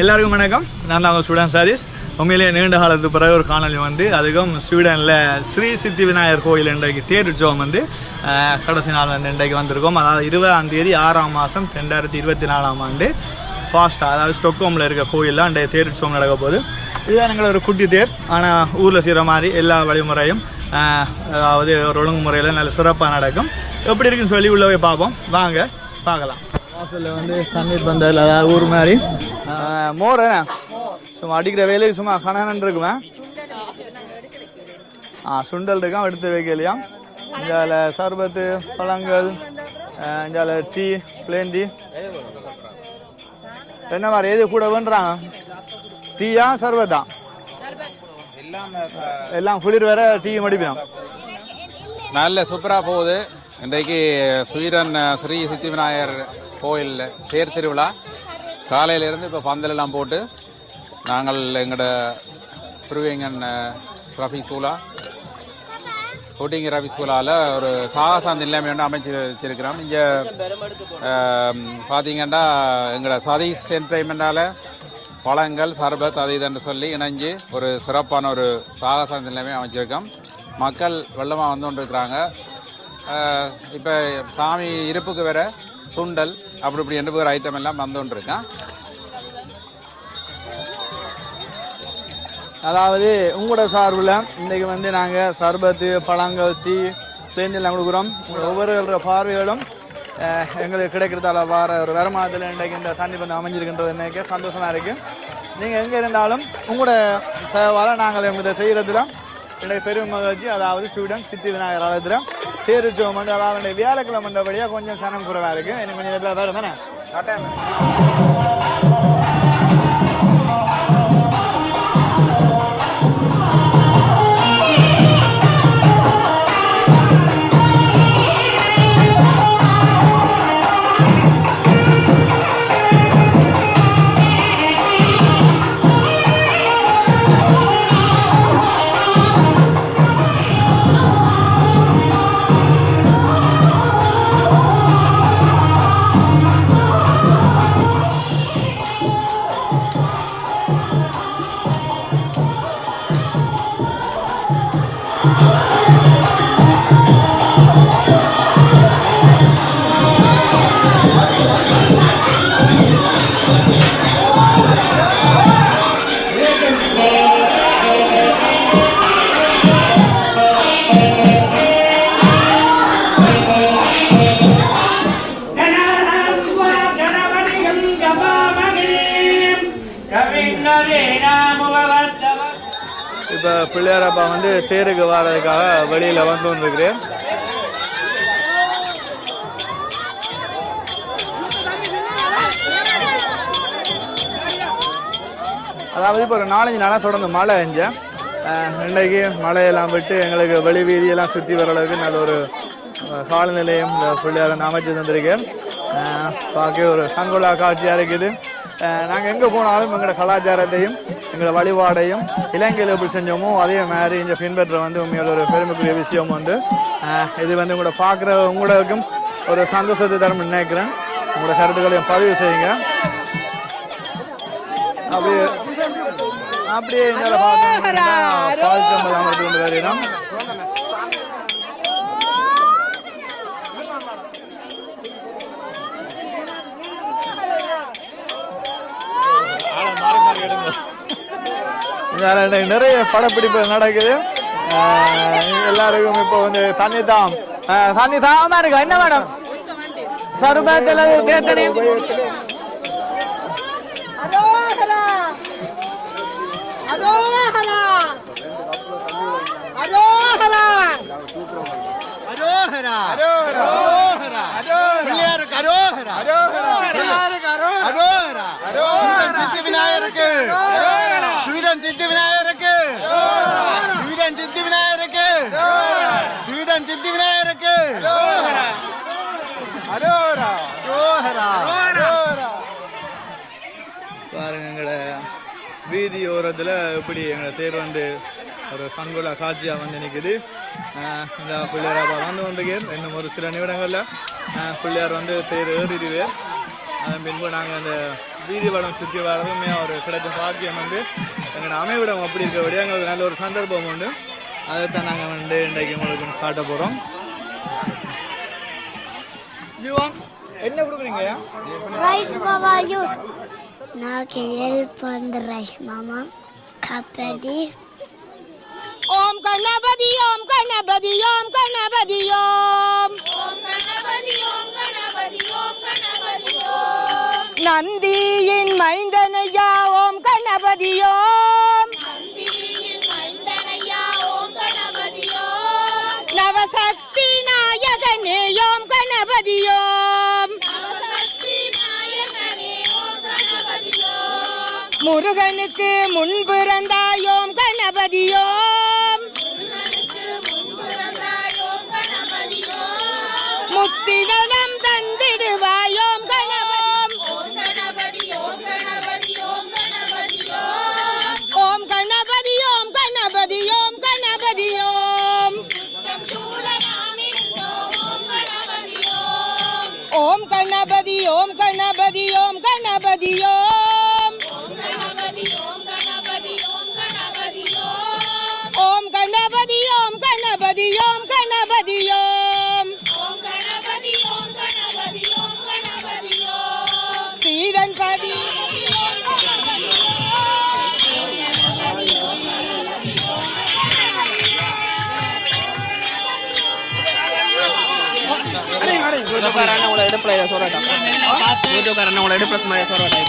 எல்லாருக்கும் வணக்கம். நான் தான் ஸ்டூடெண்ட் சாரீஸ் உண்மையிலேயே நீண்ட காலத்துக்கு பிறகு ஒரு காணொலி வந்து அதுக்கும் ஸ்வீடனில் ஸ்ரீ சித்தி விநாயகர் கோயில் இன்றைக்கு தேர் உற்சவம் வந்து கடைசி நாள் வந்து இன்றைக்கு வந்திருக்கோம். அதாவது இருபதாம் தேதி ஆறாம் மாதம் ரெண்டாயிரத்தி இருபத்தி நாலாம் ஆண்டு ஃபாஸ்ட்டாக அதாவது ஸ்டொக்கோமில் இருக்க கோயிலில் அன்றைய தேர் உற்சவம் நடக்க போகுது. இதுதான் எங்களோட ஒரு குட்டி தேர். ஆனால் ஊரில் செய்கிற மாதிரி எல்லா வழிமுறையும் அதாவது ஒரு ஒழுங்குமுறையில் நல்ல சிறப்பாக நடக்கும். எப்படி இருக்குன்னு சொல்லி உள்ளே போய் பார்ப்போம். வாங்க பார்க்கலாம். வாசலில் வந்து தண்ணீர் பந்தல் அதாவது ஊர் மாதிரி. மோர் சும்மா அடிக்கிற வேலைக்கு சும்மா கணனன் இருக்குவேன் ஆ சுண்டல் இருக்கான் எடுத்து வைக்கலையா? இஞ்சால சர்பத்து பழங்கள் அஹ், டீ பிளேன் டீ. என்ன மாதிரி எது கூட வேண்டுறாங்க? டீயா சர்பத்தா? எல்லாம் குளிர் வேற டீ மடிப்பினோம் நல்ல சூப்பராக போகுது. இன்றைக்கு ஸ்வீடன் ஸ்ரீ சித்தி கோயிலில் தேர் திருவிழா. காலையிலேருந்து இப்போ பந்தலெல்லாம் போட்டு நாங்கள் எங்களோட திருவேங்கன் ரஃபி ஸ்கூலா கோட்டிங்க ரஃபி ஸ்கூலால் ஒரு சாகசாந்தி நிலைமை ஒன்று அமைச்சு வச்சிருக்கிறோம். இங்கே பார்த்தீங்கன்னா எங்களோட சதீஷ் என்டர்டைன்மெண்டால் பழங்கள் சர்பத் அது இதுன்னு சொல்லி இணைஞ்சு ஒரு சிறப்பான ஒரு சாகசாந்தி நிலைமை அமைச்சிருக்கோம். மக்கள் வெள்ளமாக வந்து கொண்டு இருக்கிறாங்க இப்போ சாமி இருப்புக்கு வேற சுண்டல் அப்படி இப்படி என்று ஒரு ஐட்டம் எல்லாம் வந்து அதாவது உங்களோட சார்பில் இன்றைக்கி வந்து நாங்கள் சர்பத்து பழங்கள் டீ தேஞ்செல்லாம் கொடுக்குறோம் ஒவ்வொரு பார்வைகளும் எங்களுக்கு கிடைக்கிறதால வார ஒரு வருமானத்தில் இன்றைக்கு இந்த தண்ணி வந்து அமைஞ்சிருக்கின்றது நினைக்க சந்தோஷமாக இருக்குது நீங்கள் எங்கே இருந்தாலும் உங்களோட தேவை நாங்கள் இதை செய்கிறதுல இன்றைக்கு பெரும் மகிழ்ச்சி. அதாவது ஸ்டூடெண்ட் சித்தி விநாயகர் ஆலயத்தில் தேருச்சோம் வந்து அதாவது வியாழக்கிழமை வழியாக கொஞ்சம் சனம் குறைவாக இருக்குது எனக்கு கொஞ்சம் இதில் வேறு தானே? இப்போ பிள்ளையாரப்பா வந்து தேருக்கு வர்றதுக்காக வெளியில் வந்து கொண்டிருக்கிறேன். அதாவது இப்போ ஒரு நாலஞ்சு நாளாக தொடர்ந்து மழை செஞ்சேன் இன்றைக்கு மழையெல்லாம் விட்டு எங்களுக்கு வெளி வீதியெல்லாம் சுற்றி வர அளவுக்கு நல்ல ஒரு காலநிலையம் காலநிலையும் இந்த பிள்ளையார அமைச்சு தந்திருக்கேன் பார்க்க ஒரு சங்குலா காட்சியாக இருக்குது. நாங்கள் எங்கே போனாலும் எங்களோட கலாச்சாரத்தையும் எங்களோட வழிபாடையும் இலங்கையில் எப்படி செஞ்சோமோ அதே மாதிரி இங்கே பின்பற்ற வந்து உண்மையோட ஒரு பெருமைக்குரிய விஷயம் வந்து இது வந்து உங்களோட பார்க்குற உங்களுக்கும் ஒரு சந்தோஷத்தை தரும் நினைக்கிறேன். உங்களோட கருத்துக்களையும் பதிவு செய்யுங்க. அப்படியே அப்படியே எங்களை பார்த்தோம்னா வருகிறோம் நிறைய படப்பிடிப்பு நடக்குது எல்லாருக்கும் இப்போ வந்து தண்ணி தாம் தண்ணி தாமா இருக்கா என்ன மேடம் சருபாத்தில் தேத்தனி அரோஹரா அரோஹரா அரோஹரா அரோஹரா அரோஹரா அரோஹரா சித்தி விநாயகருக்கு. ஸ்வீடன் சித்தி விநாயகருக்கு. ஸ்வீடன் சித்தி விநாயகருக்கு. ஸ்வீடன் சித்தி விநாயகருக்கு. அரோஹரா அரோஹரா பாருங்க எங்களோட வீதி ஓரத்தில் எப்படி எங்களோட தேர் வந்து ஒரு சங்குலா காட்சியாக வந்து நிற்குது இந்த பிள்ளையார் வந்து கொண்டிருக்கேன் இன்னும் ஒரு சில நிமிடங்களில் பிள்ளையார் வந்து தேர் ஏறிடுவேன் அதன் பின்பு நாங்கள் அந்த வீதி வடம் சுற்றி வரதுமே ஒரு கிடைச்ச பாக்கியம் வந்து எங்களோட அமைவிடம் அப்படி இருக்கபடியாக எங்களுக்கு நல்ல ஒரு சந்தர்ப்பம் உண்டு அதைத்தான் நாங்கள் வந்து இன்றைக்கு உங்களுக்கு காட்ட போகிறோம் என்ன கொடுக்குறீங்க ரைஸ் மாமா யூஸ் నాకు హెల్ప్ ఉంది రైస్ మామ కబడ్డీ ఓం గణపతి ఓం గణపతి ఓం గణపతి ఓం நந்தியின் மைந்தனையா ஓம் கணபதியோம். நவசக்தி நாயகனே ஓம் கணபதி முருகனுக்கு முன்பிறந்தாயோம் கணபதியோம். எடுப்புல சொல்றேன் வீட்டுக்காரன் உங்களை எடுப்புல சும்மா சொல்றேன்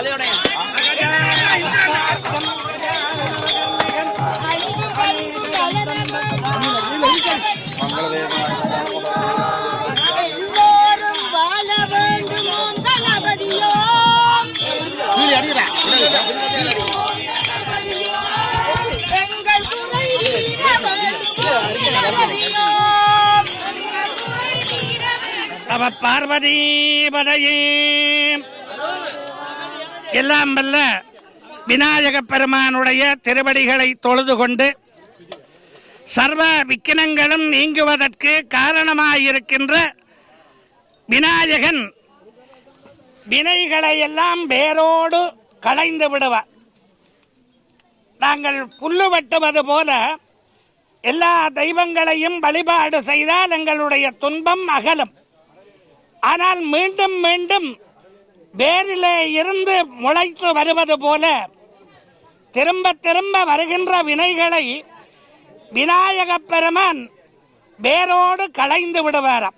எல்லோரும் அவ பார்வதி பதையே எல்லாம் வல்ல விநாயக பெருமானுடைய திருவடிகளை தொழுது கொண்டு சர்வ விக்கினங்களும் நீங்குவதற்கு காரணமாயிருக்கின்ற விநாயகன் வினைகளை எல்லாம் வேரோடு களைந்து விடுவார் நாங்கள் புல்லு வெட்டுவது போல எல்லா தெய்வங்களையும் வழிபாடு செய்தால் எங்களுடைய துன்பம் அகலும். ஆனால் மீண்டும் மீண்டும் வேரிலே இருந்து முளைத்து வருவது போல திரும்ப திரும்ப வருகின்ற வினைகளை விநாயகப் பெருமான் வேரோடு களைந்து விடுவாராம்.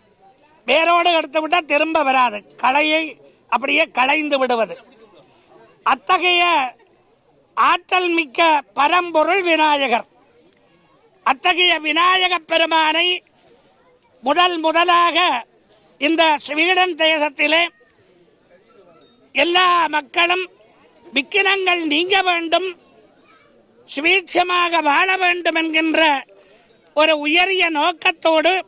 வேரோடு எடுத்து விட்டால் திரும்ப வராது. களையை அப்படியே களைந்து விடுவது. அத்தகைய ஆற்றல் மிக்க பரம்பொருள் விநாயகர். அத்தகைய விநாயகப் பெருமானை முதல் முதலாக இந்த ஸ்வீடன் தேசத்திலே எல்லா மக்களும் விக்கினங்கள் நீங்க வேண்டும் சுவீட்சமாக வாழ வேண்டும் என்கின்ற ஒரு உயரிய நோக்கத்தோடு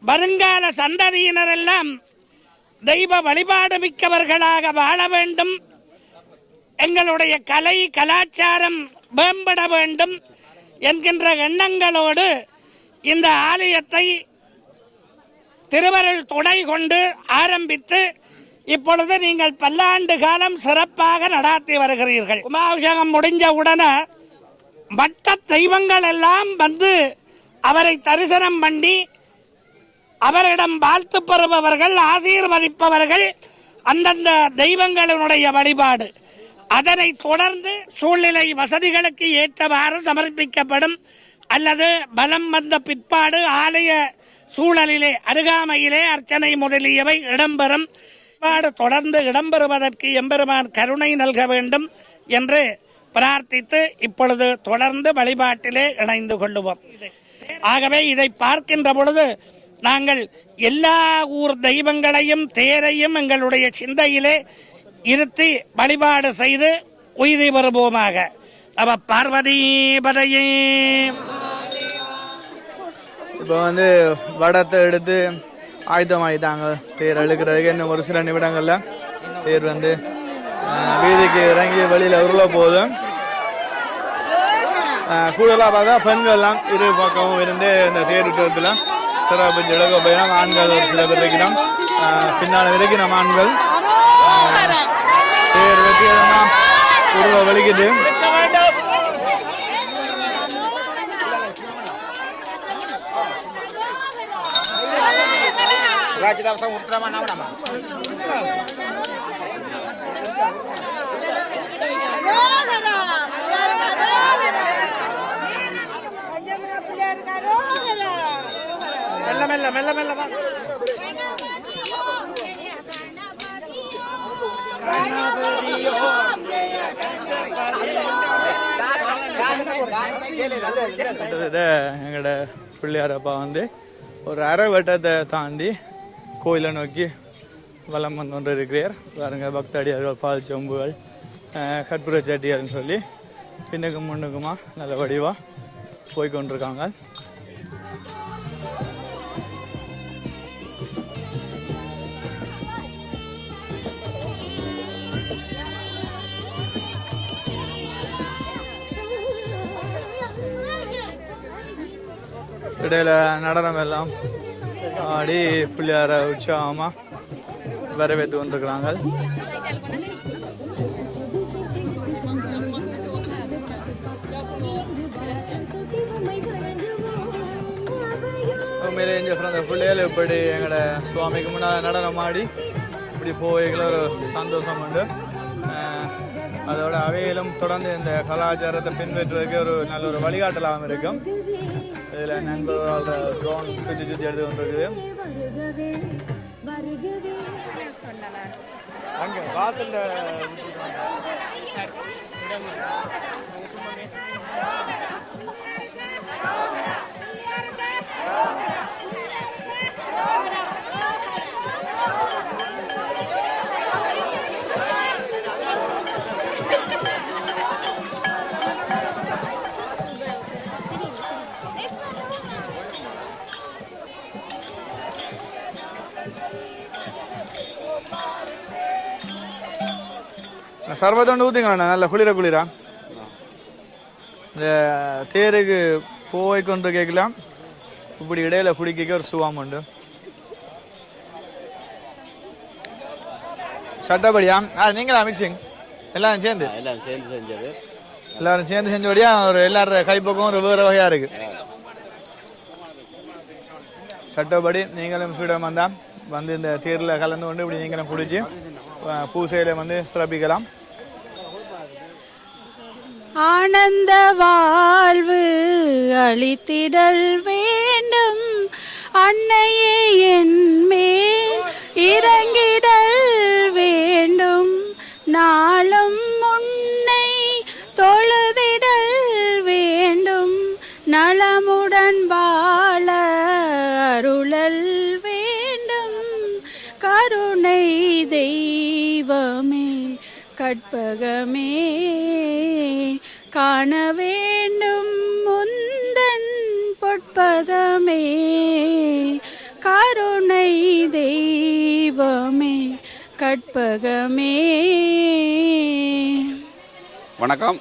வருங்கால சந்ததியினரெல்லாம் தெய்வ வழிபாடு மிக்கவர்களாக வாழ வேண்டும். எங்களுடைய கலை கலாச்சாரம் மேம்பட வேண்டும் என்கின்ற எண்ணங்களோடு இந்த ஆலயத்தை திருவருள் துணை கொண்டு ஆரம்பித்து இப்பொழுது நீங்கள் பல்லாண்டு காலம் சிறப்பாக நடாத்தி வருகிறீர்கள். கும்பாபிஷேகம் முடிஞ்ச உடனே மற்ற தெய்வங்கள் எல்லாம் வந்து அவரை தரிசனம் பண்ணி அவரிடம் வாழ்த்து பெறுபவர்கள் ஆசீர்வதிப்பவர்கள் அந்தந்த தெய்வங்களினுடைய வழிபாடு. அதனை தொடர்ந்து சூழ்நிலை வசதிகளுக்கு ஏற்றவாறு சமர்ப்பிக்கப்படும் அல்லது பலம் வந்த பிற்பாடு ஆலய சூழலிலே அருகாமையிலே அர்ச்சனை முதலியவை இடம்பெறும். வழிபாடு தொடர்ந்து இடம்பெறுவதற்கு எம்பெருமான் கருணை நல்க வேண்டும் என்று பிரார்த்தித்து இப்பொழுது தொடர்ந்து வழிபாட்டிலே இணைந்து கொள்ளுவோம். ஆகவே இதை பார்க்கின்ற பொழுது நாங்கள் எல்லா ஊர் தெய்வங்களையும் தேரையும் எங்களுடைய சிந்தையிலே இருத்தி வழிபாடு செய்து உய்தி வருவோமாக அவ பார்வதி பதையே இப்போ வந்து வடத்தை எடுத்து ஆயுதமாயிட்டாங்க. தேர் அழுக்கிறதுக்கு இன்னும் ஒரு சில நிமிடங்கள்ல தேர் வந்து வீதிக்கு இறங்கி வெளியில் உருள போதும் கூடுதலாக பார்த்தா பெண்கள்லாம் இரு பக்கமும் இருந்து இந்த தேர் உற்சவத்தில் சிறப்பு பெஞ்சு இழக்க போயிடும் ஆண்கள் ஒரு சில பேர் இருக்கிறோம் பின்னால் இருக்கிறோம் ஆண்கள் பேர் வெற்றியமாக உருவ வலிக்குது ராஜதாசம் உத்தரமா நாம நாம மெல்ல மெல்ல மெல்ல மெல்ல கிட்டத்தட்ட எங்களோட பிள்ளையாரப்பா வந்து ஒரு அரை வட்டத்தை தாண்டி கோயிலை நோக்கி வலம் வந்து கொண்டு இருக்கிறார் பாருங்க பக்தாடியார்கள் பால் சொம்புகள் அஹ், கற்பூர சொல்லி பின்னுக்கும் முன்னுக்குமா நல்ல வடிவாக போய் கொண்டிருக்காங்க. இடையில நடனம் எல்லாம் ஆடி பிள்ளையார உற்சாகமா வரவேற்று கொண்டிருக்கிறாங்க. உண்மையிலே இங்கே பிறந்த பிள்ளைகள் இப்படி எங்களோட சுவாமிக்கு முன்னால் நடனம் ஆடி இப்படி போய்கள ஒரு சந்தோஷம் உண்டு. அதோட அவையிலும் தொடர்ந்து இந்த கலாச்சாரத்தை பின்பற்றுவதற்கு ஒரு நல்ல ஒரு வழிகாட்டலாகவும் இருக்கும். இதில் நண்பர்களோட ட்ரோன் சுற்றி சுற்றி எடுத்து கொண்டிருக்குது அங்கே காத்துல சர்வத்தொண்டு ஊற்றிங்களா நல்ல குளிர குளிரா? இந்த தேருக்கு போய் கொண்டு கேட்கலாம். இப்படி இடையில குடிக்க ஒரு சுவாம் உண்டு. சட்டப்படியா? ஆ நீங்களா மிக்சிங்? எல்லாரும் சேர்ந்து? எல்லாம் சேர்ந்து செஞ்சது. எல்லாரும் சேர்ந்து செஞ்சபடியா ஒரு எல்லாரோட கைப்பக்கம் ஒரு வேறு வகையா இருக்கு. சட்டப்படி நீங்களும் ஃப்ரீடம் வந்தா வந்து இந்த தேரில் கலந்து கொண்டு இப்படி நீங்களும் குடிச்சு அஹ், பூசையில வந்து சிறப்பிக்கலாம். ஆனந்த வாழ்வு அளித்திடல் வேண்டும். அன்னையே என்மே மேல் இறங்கிடல் வேண்டும். நாளும் உன்னை தொழுதிடல் வேண்டும். நலமுடன் வாழ அருளல் வேண்டும். கருணை தெய்வமே கற்பகமே காண வேண்டும் முந்தன் பொற்பதமே. கருணை தெய்வமே கற்பகமே. வணக்கம்.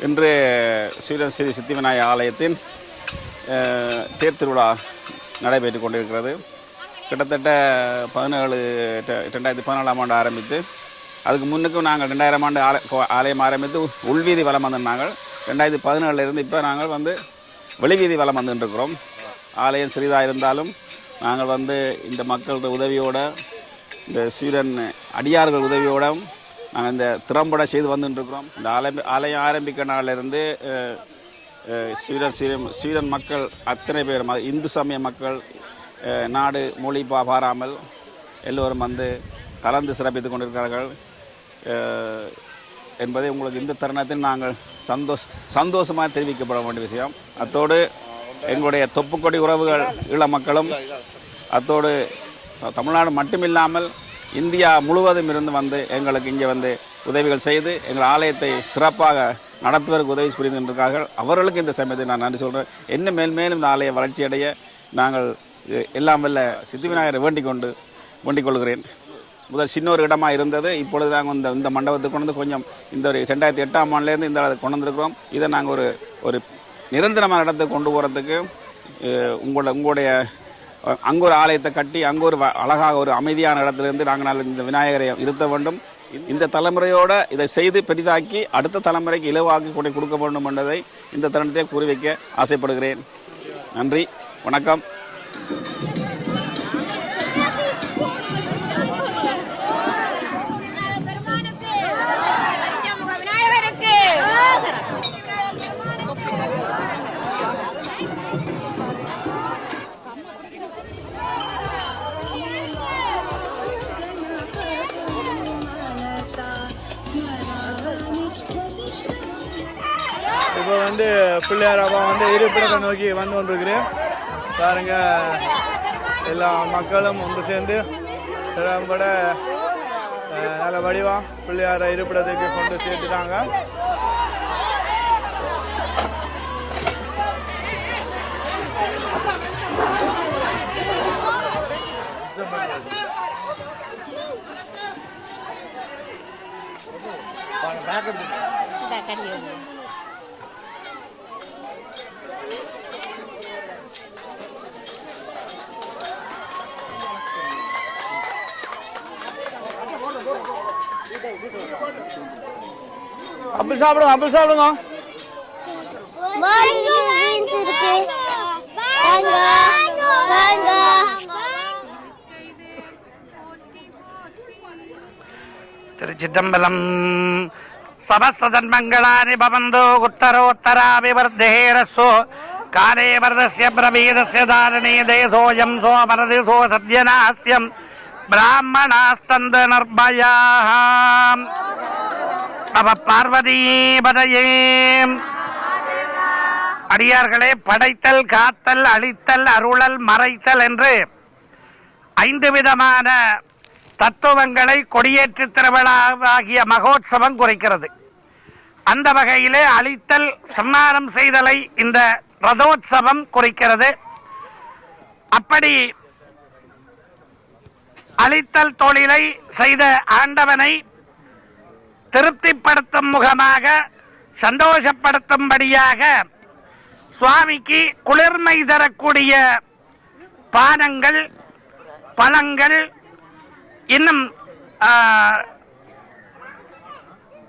இன்று ஸ்ரீரன் ஸ்ரீ சித்திவிநாயக ஆலயத்தின் தேர்திருவிழா திருவிழா நடைபெற்று கொண்டிருக்கிறது. கிட்டத்தட்ட பதினேழு ரெண்டாயிரத்தி பதினாலாம் ஆண்டு ஆரம்பித்து அதுக்கு முன்னுக்கும் நாங்கள் ரெண்டாயிரம் ஆண்டு ஆலை ஆலயம் ஆரம்பித்து உள்வீதி வலம் வந்திருந்தாங்க நாங்கள். ரெண்டாயிரத்தி பதினேழுல இருந்து இப்போ நாங்கள் வந்து வெளிவீதி வலம் வந்துட்டுருக்குறோம் ஆலயம் சிறிதாக இருந்தாலும் நாங்கள் வந்து இந்த மக்களோட உதவியோட இந்த சீரன் அடியார்கள் உதவியோடும் நாங்கள் இந்த திறம்பட செய்து வந்துட்டுருக்குறோம் இந்த ஆலயம் ஆலயம் ஆரம்பிக்க நாளிலிருந்து சீரன் சீரன் சீரன் மக்கள் அத்தனை பேர் இந்து சமய மக்கள் நாடு மொழி பா பாராமல் எல்லோரும் வந்து கலந்து சிறப்பித்துக் கொண்டிருக்கிறார்கள். என்பதை உங்களுக்கு இந்த தருணத்தில் நாங்கள் சந்தோஷ் சந்தோஷமாக தெரிவிக்கப்பட வேண்டிய விஷயம். அத்தோடு எங்களுடைய தொப்புக்கொடி உறவுகள் ஈழ மக்களும் அத்தோடு தமிழ்நாடு மட்டுமில்லாமல் இந்தியா முழுவதும் இருந்து வந்து எங்களுக்கு இங்கே வந்து உதவிகள் செய்து எங்கள் ஆலயத்தை சிறப்பாக நடத்துவதற்கு உதவி புரிந்துகின்றார்கள் அவர்களுக்கு இந்த சமயத்தை நான் நன்றி சொல்கிறேன் இன்னும் மேல் மேலும் இந்த ஆலய வளர்ச்சியடைய நாங்கள் எல்லாம் வல்ல சித்தி விநாயகரை வேண்டிக் கொண்டு வேண்டிக் கொள்கிறேன் முதல் சின்ன ஒரு இடமாக இருந்தது. இப்பொழுது நாங்கள் இந்த இந்த மண்டபத்துக்கு கொண்டு வந்து கொஞ்சம் இந்த ஒரு ரெண்டாயிரத்தி எட்டாம் ஆண்டுலேருந்து இந்த இடத்துக்கு கொண்டு வந்திருக்கிறோம். இதை நாங்கள் ஒரு ஒரு நிரந்தரமான இடத்துக்கு கொண்டு போகிறதுக்கு உங்களோட உங்களுடைய அங்கு ஒரு ஆலயத்தை கட்டி அங்கே ஒரு வ- அழகாக ஒரு அமைதியான இடத்துலேருந்து நாங்கள் இந்த விநாயகரை இருத்த வேண்டும். இந்த தலைமுறையோடு இதை செய்து பெரிதாக்கி அடுத்த தலைமுறைக்கு இலவாக்கி கொண்டு கொடுக்க வேண்டும் என்பதை இந்த தருணத்தை கூறி வைக்க ஆசைப்படுகிறேன். நன்றி. வணக்கம். பிள்ளையார் அப்பா வந்து இருப்பிடத்தை நோக்கி வந்து கொண்டிருக்கிறேன். பாருங்க எல்லா மக்களும் ஒன்று சேர்ந்து திறம்பட நல்ல வடிவா பிள்ளையாரை இருப்பிடத்துக்கு கொண்டு சேர்த்துட்டாங்க. அப்படி சாப்பிடுங்க அப்படி சாப்பிடுங்க. திருச்சிற்றம்பலம் சமஸ்தன்மங்களானி பவந்தோ உத்தரோத்தராபிவர்த்தேரஸ்ஸோ காலே வர்தஸ்ய பிரபீதஸ்ய தாரணே தேசோயம் சோமரதிசோ சத்யநாஸ்யம். பிராமணாஸ்தந்த நர்பயாம் நம பார்வதியே பதையே அடியார்களே படைத்தல் காத்தல் அழித்தல் அருளல் மறைத்தல் என்று ஐந்து விதமான தத்துவங்களை கொடியேற்று திருவிழாவாகிய மகோத்சவம் குறைக்கிறது. அந்த வகையிலே அழித்தல் சம்மானம் செய்தலை இந்த ரதோத்சவம் குறிக்கிறது. அப்படி அழித்தல் தொழிலை செய்த ஆண்டவனை திருப்திப்படுத்தும் முகமாக சந்தோஷப்படுத்தும்படியாக சுவாமிக்கு குளிர்மை தரக்கூடிய பானங்கள் பழங்கள் இன்னும்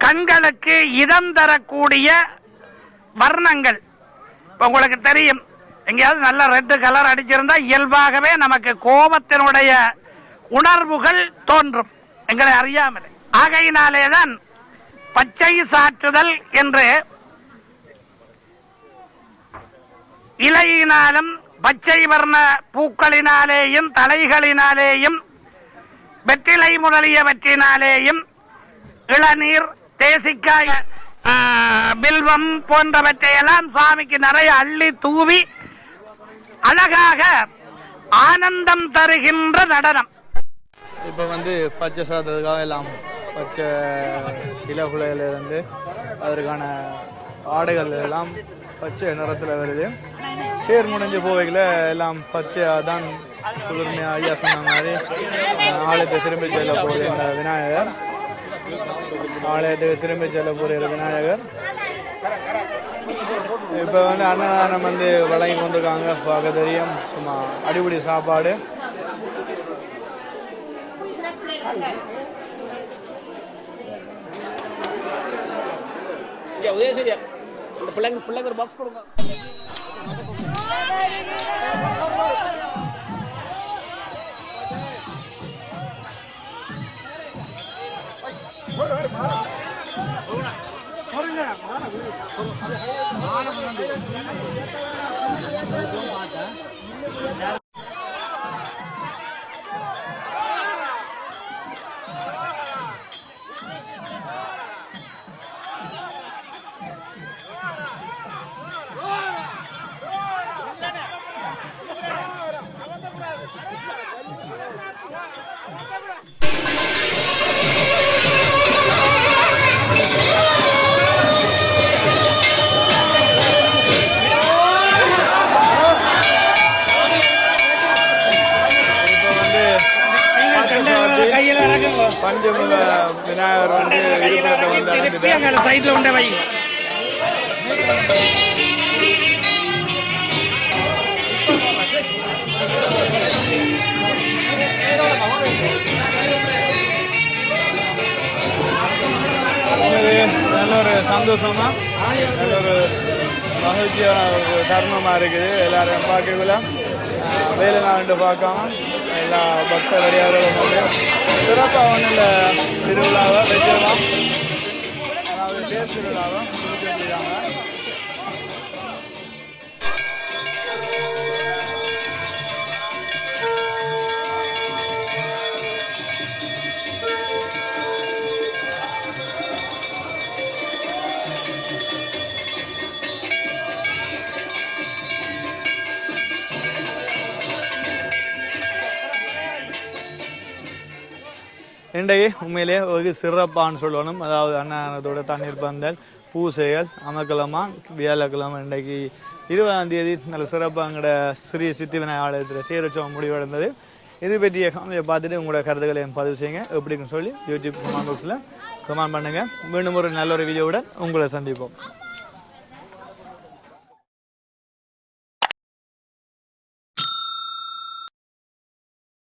கண்களுக்கு இதம் தரக்கூடிய வர்ணங்கள். உங்களுக்கு தெரியும் எங்கேயாவது நல்ல ரெட்டு கலர் அடிச்சிருந்தா இயல்பாகவே நமக்கு கோபத்தினுடைய உணர்வுகள் தோன்றும். எங்களை அறியாமலே. ஆகையினாலேதான் பச்சை சாற்றுதல் என்று இலையினாலும் பச்சை வர்ண பூக்களினாலேயும் தலைகளினாலேயும் வெற்றிலை முதலியவற்றினாலேயும் இளநீர் தேசிக்காய் பில்வம் போன்றவற்றையெல்லாம் சுவாமிக்கு நிறைய அள்ளி தூவி அழகாக ஆனந்தம் தருகின்ற நடனம். இப்போ வந்து பச்சை சாதத்துக்காக எல்லாம் பச்சை இலகுலையிலிருந்து அதற்கான ஆடைகள் எல்லாம் பச்சை நிறத்தில் வருது. தேர் முடிஞ்சு போவையில் எல்லாம் பச்சையாக தான் குளிர்மையாக ஐயா சொன்ன மாதிரி ஆலயத்தை திரும்பி செல்ல போகிற விநாயகர். ஆலயத்துக்கு திரும்பி செல்ல போகிற விநாயகர். இப்போ வந்து அன்னதானம் வந்து வழங்கி கொண்டிருக்காங்க. பார்க்க தெரியும். சும்மா அடிப்படி சாப்பாடு. இங்கே உதயசூரியன் அந்த பிள்ளைங்க பிள்ளைங்க ஒரு பாக்ஸ் கொடுங்க. ஒரு சந்தோஷமா? ஒரு மகிழ்ச்சியான ஒரு தருணமாக இருக்குது. எல்லாரையும் பார்க்கக்குள்ள. வேலை நாண்டு பார்க்காம எல்லா பக்த வழியாளர்களும் வந்து சிறப்பாக ஒன்றும் இந்த திருவிழாவை வச்சிடலாம் அதாவது தேர் திருவிழாவை. இன்றைக்கு உண்மையிலேயே ஒரு சிறப்பான்னு சொல்லணும். அதாவது அன்னதானத்தோட தண்ணீர் பந்தல் பூசைகள் அமக்கலமா வியாழக்கிழமை இன்றைக்கு இருபதாம் தேதி நல்ல சிறப்பாக ஸ்ரீ சித்தி விநாயகர் ஆலயத்தில் தேரோற்சவம் முடிவடைந்தது. இது பற்றிய காணொலியை பார்த்துட்டு உங்களோட கருத்துக்களை எனக்கு பதிவு செய்யுங்க. எப்படின்னு சொல்லி யூடியூப் கமெண்ட் பாக்ஸில் கமெண்ட் பண்ணுங்கள் மீண்டும் ஒரு நல்ல ஒரு வீடியோவுடன் உங்களை சந்திப்போம்.